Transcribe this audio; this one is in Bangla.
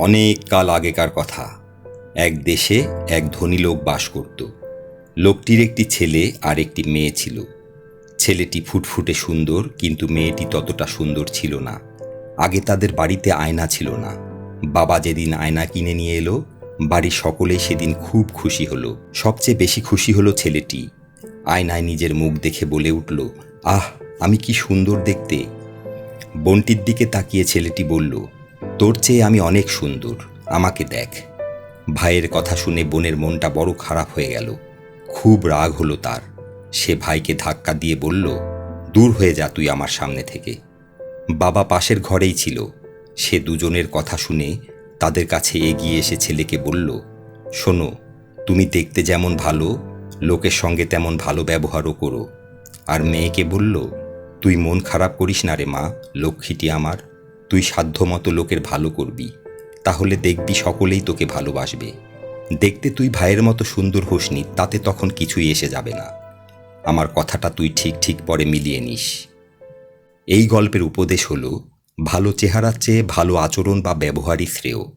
অনেক কাল আগেকার কথা। এক দেশে এক ধনী লোক বাস করত। লোকটির একটি ছেলে আর একটি মেয়ে ছিল। ছেলেটি ফুটফুটে সুন্দর, কিন্তু মেয়েটি ততটা সুন্দর ছিল না। আগে তাদের বাড়িতে আয়না ছিল না। বাবা যেদিন আয়না কিনে নিয়ে এলো, বাড়ির সকলেই সেদিন খুব খুশি হলো। সবচেয়ে বেশি খুশি হলো ছেলেটি। আয়নায় নিজের মুখ দেখে বলে উঠল, আহ, আমি কি সুন্দর দেখতে। বোনটির দিকে তাকিয়ে ছেলেটি বলল তোর চেয়ে আমি অনেক সুন্দর। আমাকে দেখ। ভাইয়ের কথা শুনে বোনের মনটা বড় খারাপ হয়ে গেল। খুব রাগ হলো তার। সে ভাইকে ধাক্কা দিয়ে বলল, দূর হয়ে যা তুই আমার সামনে থেকে। বাবা পাশের ঘরেই ছিল। সে দুজনের কথা শুনে তাদের কাছে এগিয়ে এসে ছেলেকে বলল, শোনো, তুমি দেখতে যেমন ভালো, লোকের সঙ্গে তেমন ভালো ব্যবহারও করো। আর মেয়েকে বলল, তুই মন খারাপ করিস না রে মা, লক্ষ্মীটি আমার। তুই সাধ্যমতো লোকের ভালো করবি, তাহলে দেখবি সকলেই তোকে ভালোবাসবে। দেখতে তুই ভাইয়ের মতো সুন্দর হোসনি, তাতে তখন কিছুই এসে যাবে না। আমার কথাটা তুই ঠিক ঠিক পরে মিলিয়ে নিস। এই গল্পের উপদেশ হল, ভালো চেহারার চেয়ে ভালো আচরণ বা ব্যবহারই শ্রেয়।